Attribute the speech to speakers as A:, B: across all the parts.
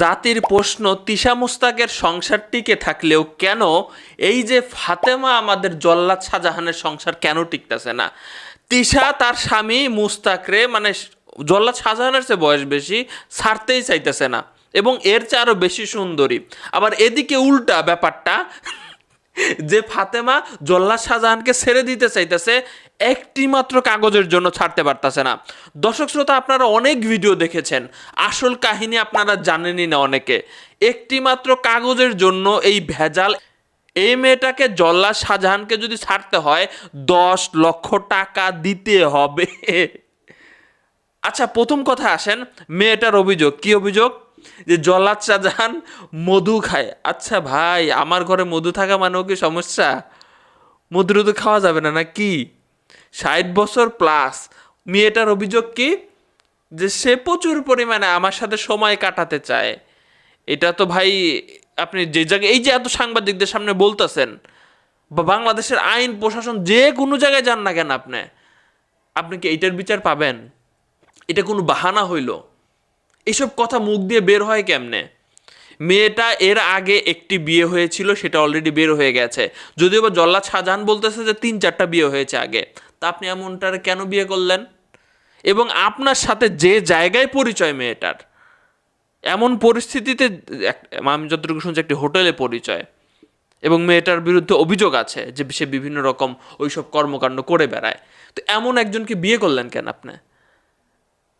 A: জাতির প্রশ্ন তিশা মুস্তাকের সংসার টিকে থাকলেও কেন? এই যে ফাতেমা আমাদের জল্লাদ শাহজাহানের সংসার কেন টিকতেছে না? তিশা তার স্বামী মুস্তাকরে মানে জল্লাদ শাহজাহানের চেয়ে বয়স বেশি ছাড়তেই চাইতেছে না এবং এর চেয়ে আরও বেশি সুন্দরী। আবার এদিকে উল্টা ব্যাপারটা যে ফাতেমা জল্লাদ শাহজাহানকে ছেড়ে দিতে চাইতেছে, একটি মাত্র কাগজের জন্য ছাড়তে পারতেছে না। দর্শক শ্রোতা, আপনারা অনেক ভিডিও দেখেছেন। আসল কাহিনী আপনারা জানেনই না অনেকে। একটি মাত্র কাগজের জন্য এই ভেজাল, এই মেয়েটাকে জল্লাদ শাহজাহানকে যদি ছাড়তে হয়, দশ লক্ষ টাকা দিতে হবে। আচ্ছা প্রথম কথা আসেন, মেয়েটার অভিযোগ। কি অভিযোগ? যে জল্লাদ শাহজাহান মধু খায়। আচ্ছা ভাই, আমার ঘরে মধু থাকা মানেও কি সমস্যা? মধু টধু খাওয়া যাবে না না কি ষাট বছর প্লাস মেয়েটার অভিযোগ কি? যে সে প্রচুর পরিমাণে আমার সাথে সময় কাটাতে চায়। এটা তো ভাই, আপনি যে জায়গায়, এই যে এত সাংবাদিকদের সামনে বলতেছেন, বা বাংলাদেশের আইন, প্রশাসন যে কোনো জায়গায় যান না কেন আপনি? আপনি কি এইটার বিচার পাবেন? এটা কোনো বাহানা হইল? এইসব কথা মুখ দিয়ে বের হয় কেমনে? মেয়েটা এর আগে একটি বিয়ে হয়েছিল, সেটা অলরেডি বের হয়ে গেছে। যদিও বা জল্লাদ শাহজাহান বলতেছে যে তিন চারটা বিয়ে হয়েছে আগে। তা আপনি এমনটার কেন বিয়ে করলেন? এবং আপনার সাথে যে জায়গায় পরিচয় মেয়েটার, এমন পরিস্থিতিতে, আমি যতটুকু শুনছি একটি হোটেলে পরিচয়, এবং মেয়েটার বিরুদ্ধে অভিযোগ আছে যে সে বিভিন্ন রকম ওইসব কর্মকাণ্ড করে বেড়ায়। তো এমন একজনকে বিয়ে করলেন কেন আপনি?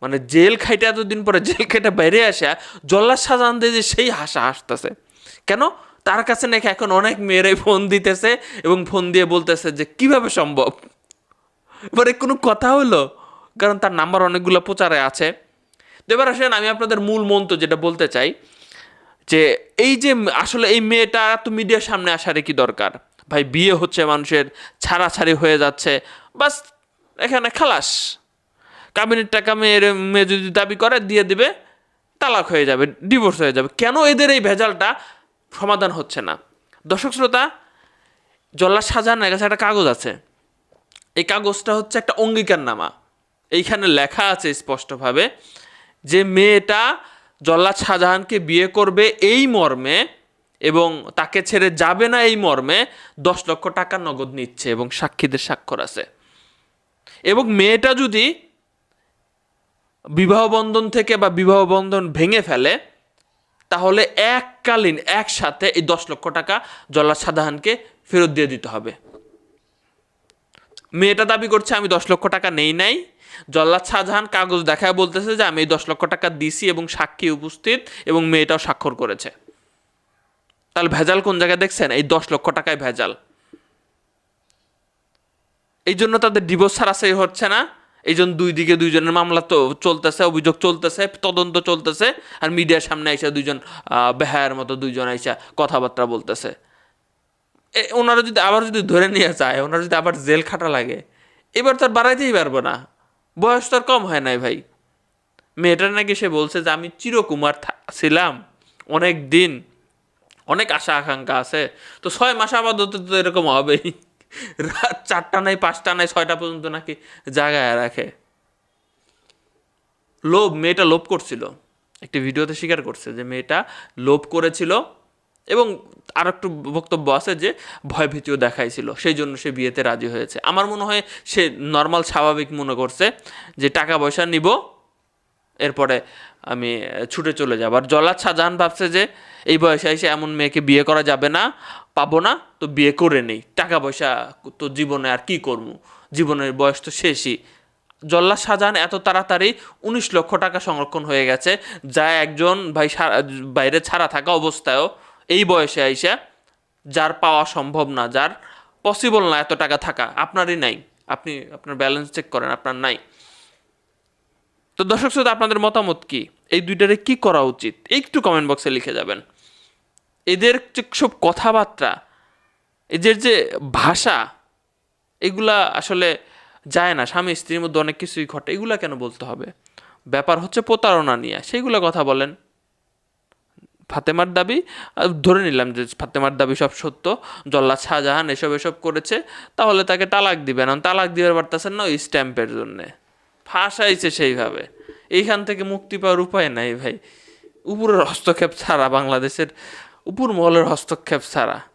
A: মানে জেল খাইতে এতদিন পরে জেল খাইতে বাইরে আসা জল্লা সাজান দিয়ে যে সেই হাসা হাসতেছে। কেন? তার কাছে নাকি এখন অনেক মেয়েরাই ফোন দিতেছে এবং ফোন দিয়ে বলতেছে যে, কীভাবে সম্ভব? এবারে কোনো কথা হলো? কারণ তার নাম্বার অনেকগুলো প্রচারে আছে। তো এবার আসেন, আমি আপনাদের মূল মন্ত্র যেটা বলতে চাই, যে এই যে আসলে এই মেয়েটা তো মিডিয়ার সামনে আসারই কি দরকার? ভাই, বিয়ে হচ্ছে মানুষের, ছাড়াছাড়ি হয়ে যাচ্ছে, বাস এখানে খালাস। কাবিনের টাকা মেয়ের মেয়ে যদি দাবি করে, দিয়ে দেবে, তালাক হয়ে যাবে ডিভোর্স হয়ে যাবে। কেন এদের এই ভেজালটা সমাধান হচ্ছে না? দর্শক শ্রোতা জল্লা শাহজাহানের কাছে একটা কাগজ আছে। এই কাগজটা হচ্ছে একটা অঙ্গীকারনামা। এইখানে লেখা আছে স্পষ্টভাবে যে মেয়েটা জল্লাদ শাহজাহানকে বিয়ে করবে এই মর্মে এবং তাকে ছেড়ে যাবে না এই মর্মে দশ লক্ষ টাকা নগদ নিচ্ছে এবং সাক্ষীদের স্বাক্ষর আছে। এবং মেয়েটা যদি বিবাহ বন্ধন থেকে বা বিবাহ বন্ধন ভেঙে ফেলে, তাহলে এককালীন একসাথে এই দশ লক্ষ টাকা জল্লাদ শাহজাহানকে ফেরত দিয়ে দিতে হবে। মেয়েটা দাবি করছে, আমি দশ লক্ষ টাকা নেই নাই। জল্লাদ শাহজাহান কাগজ দেখায় বলতেছে যে, আমি এই দশ লক্ষ টাকা দিছি এবং সাক্ষী উপস্থিত এবং মেয়েটাও স্বাক্ষর করেছে। তাহলে ভেজাল কোন জায়গায় দেখছেন? এই দশ লক্ষ টাকায় ভেজাল। এই জন্য তাদের ডিভোর্স ছাড়াছাড়ি হচ্ছে না। এই জন্য দুই দিকে দুইজনের মামলা তো চলতেছে, অভিযোগ চলতেছে, তদন্ত চলতেছে, আর মিডিয়ার সামনে এসে দুইজন বেহায়ার মতো দুইজন এসে কথাবার্তা বলতেছে। এ, ওনারা যদি আবার যদি ধরে নিয়ে যায়, ওনারা যদি আবার জেল খাটা লাগে, এবার তো আর বাড়াইতেই পারব না। বয়স তো আর কম হয় নাই ভাই। মেয়েটার নাকি সে বলছে যে, আমি চিরকুমার ছিলাম অনেক দিন, অনেক আশা আকাঙ্ক্ষা আছে, তো ছয় মাস আপাতত তো এরকম হবেই। রাত চারটা নাই, পাঁচটা নাই, ছয়টা পর্যন্ত নাকি জাগায় রাখে। লোভ, মেয়েটা লোভ করছিল। একটি ভিডিওতে স্বীকার করছে যে মেয়েটা লোভ করেছিল এবং আর একটু বক্তব্য আছে যে ভয় ভীতিও দেখাইছিল। সেই জন্য সে বিয়েতে রাজি হয়েছে। আমার মনে হয় সে নর্মাল স্বাভাবিক মনে করছে যে টাকা পয়সা নিব, এরপরে আমি ছুটে চলে যাব। আর জল্লাদ শাহজাহান ভাবছে যে এই বয়সে এসে এমন মেয়েকে বিয়ে করা যাবে না। পাবো না, তো বিয়ে করে নেই। টাকা পয়সা তো জীবনে আর কি করব? জীবনের বয়স তো শেষই। জল্লাদ শাহজাহান এত তাড়াতাড়ি উনিশ লক্ষ টাকা সংরক্ষণ হয়ে গেছে, যা একজন ভাই বাইরে ছাড়া থাকা অবস্থায়ও এই বয়সে আইসা যার পাওয়া সম্ভব না, যার পসিবল না এত টাকা থাকা। আপনারই নাই। আপনি আপনার ব্যালেন্স চেক করেন, আপনার নাই। তো দর্শক শ্রোতা, আপনাদের মতামত কি? এই দুইটারে কি করা উচিত? একটু কমেন্ট বক্সে লিখে যাবেন। এদের যে সব কথাবার্তা, এদের যে ভাষা, এগুলা আসলে যায় না। স্বামী, স্ত্রীর মধ্যে অনেক কিছুই ঘটে। এগুলা কেন বলতে হবে? ব্যাপার হচ্ছে প্রতারণা নিয়ে। সেইগুলো কথা বলেন। ফাতেমার দাবি ধরে নিলাম যে ফাতেমার দাবি সব সত্য। জল্লাদ শাহজাহান এসব এসব করেছে। তাহলে তাকে তালাক দিবেন। তালাক দিবার পারতেছেন না ওই স্ট্যাম্পের জন্যে। ফাঁসাইছে সেইভাবে। এইখান থেকে মুক্তি পাওয়ার উপায় নাই ভাই। উপরের হস্তক্ষেপ ছাড়া বাংলাদেশের উপর মহলের হস্তক্ষেপ ছাড়া।